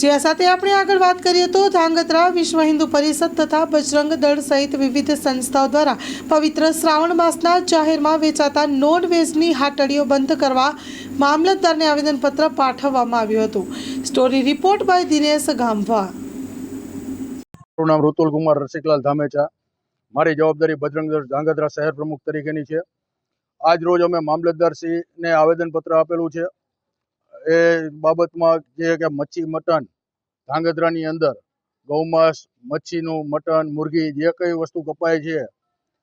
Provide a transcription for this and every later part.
જે સાથે આપણે આગળ વાત કરીએ તો ધાંગધ્રા વિશ્વ હિન્દુ પરિષદ તથા બજરંગ દળ સહિત વિવિધ સંસ્થાઓ દ્વારા પવિત્ર શ્રાવણ માસના જાહેરમાં વેચાતા નોન વેજની હાટડીઓ બંધ કરવા મામલતદારને આવેદનપત્ર પાઠવવામાં આવ્યું હતું. Story report by Dinesh ગામવા. મારું નામ ઋતુલ કુમાર રસિકલાલ ધામેચા. મારી જવાબદારી બજરંગ દળ ધાંગધ્રા શહેર પ્રમુખ તરીકેની છે. આજ રોજ અમે મામલતદારશ્રીને આવેદનપત્ર આપેલું છે. એ બાબતમાં જે કે મચ્છી મટન ધાંગધ્રાની અંદર ગૌમાંસ, મચ્છીનું મટન મુરગી જે કઈ વસ્તુ કપાય છે,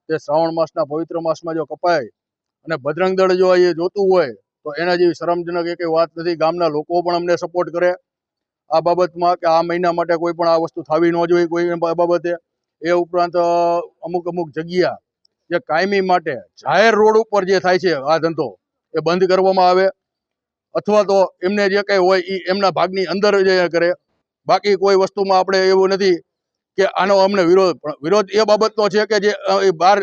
તે શ્રાવણ માસના પવિત્ર માસમાં જો કપાય અને બજરંગ દળ જો એ જોતું હોય, તો એના જેવી શરમજનક એકેય વાત નથી. ગામના લોકો પણ અમને સપોર્ટ કરે. આ બાબતમાં કે આ મહિના માટે કોઈ પણ આ વસ્તુ થવી ન જોઈએ કોઈ બાબતે. એ ઉપરાંત અમુક અમુક જગ્યા જે કાયમી માટે જાહેર રોડ ઉપર જે થાય છે આ ધંધો, એ બંધ કરવામાં આવે. અથવા તો એમને જે કંઈ હોય એ એમના ભાગની અંદર જે કરે. બાકી કોઈ વસ્તુમાં આપણે એવું નથી કે આનો અમને વિરોધ વિરોધ એ બાબતનો છે કે જે બહાર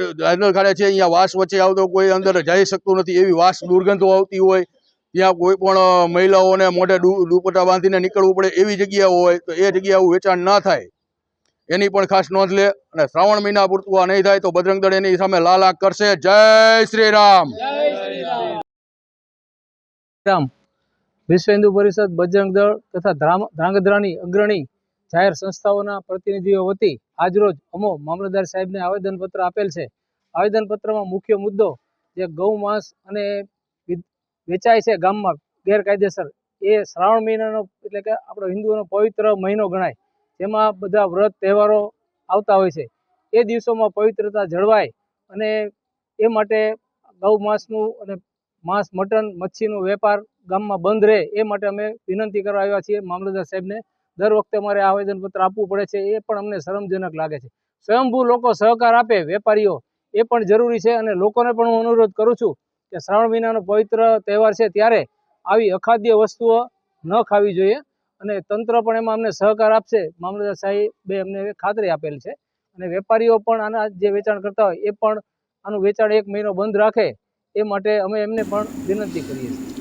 ખાડે છે અહીંયા વાસ વચ્ચે આવતો કોઈ અંદર જઈ શકતું નથી એવી વાસ દુર્ગંધો આવતી હોય ત્યાં કોઈ પણ મહિલાઓને મોઢે દુપટ્ટા બાંધીને નીકળવું પડે એવી જગ્યાઓ હોય તો એ જગ્યા વેચાણ ના થાય. એની પણ ખાસ નોંધ લે અને શ્રાવણ મહિના પૂરતું આ નહીં થાય તો બજરંગ દળ એની સામે લાલ કરશે. જય શ્રી રામ. રામ. વિશ્વ હિન્દુ પરિષદ, બજરંગ દળ તથા ધ્રાંગધ્રાની અગ્રણી જાહેર સંસ્થાઓના પ્રતિનિધિઓ વતી આજરોજ અમો મામલતદાર સાહેબને આવેદનપત્ર આપેલ છે. આવેદનપત્રમાં મુખ્ય મુદ્દો જે ગૌ, માંસ અને વેચાય છે ગામમાં ગેરકાયદેસર એ શ્રાવણ મહિનાનો એટલે કે આપણો હિન્દુઓનો પવિત્ર મહિનો ગણાય. જેમાં બધા વ્રત, તહેવારો આવતા હોય છે. એ દિવસોમાં પવિત્રતા જળવાય અને એ માટે ગૌ, માંસનું અને માંસ, મટન, મચ્છીનો વેપાર ગામમાં બંધ રહે એ માટે અમે વિનંતી કરવા આવ્યા છીએ મામલતદાર સાહેબને. દર વખતે અમારે આવેદનપત્ર આપવું પડે છે, એ પણ અમને શરમજનક લાગે છે. સ્વયંભૂ લોકો સહકાર આપે, વેપારીઓ, એ પણ જરૂરી છે અને લોકોને પણ હું અનુરોધ કરું છું કે શ્રાવણ મહિનાનો પવિત્ર તહેવાર છે ત્યારે આવી અખાદ્ય વસ્તુઓ ન ખાવી જોઈએ અને તંત્ર પણ એમાં અમને સહકાર આપશે. મામલતદાર સાહેબે અમને ખાતરી આપેલ છે અને વેપારીઓ પણ આના જે વેચાણ કરતા હોય એ પણ આનું વેચાણ એક મહિનો બંધ રાખે. એ માટે અમે એમને પણ વિનંતી કરીએ છીએ.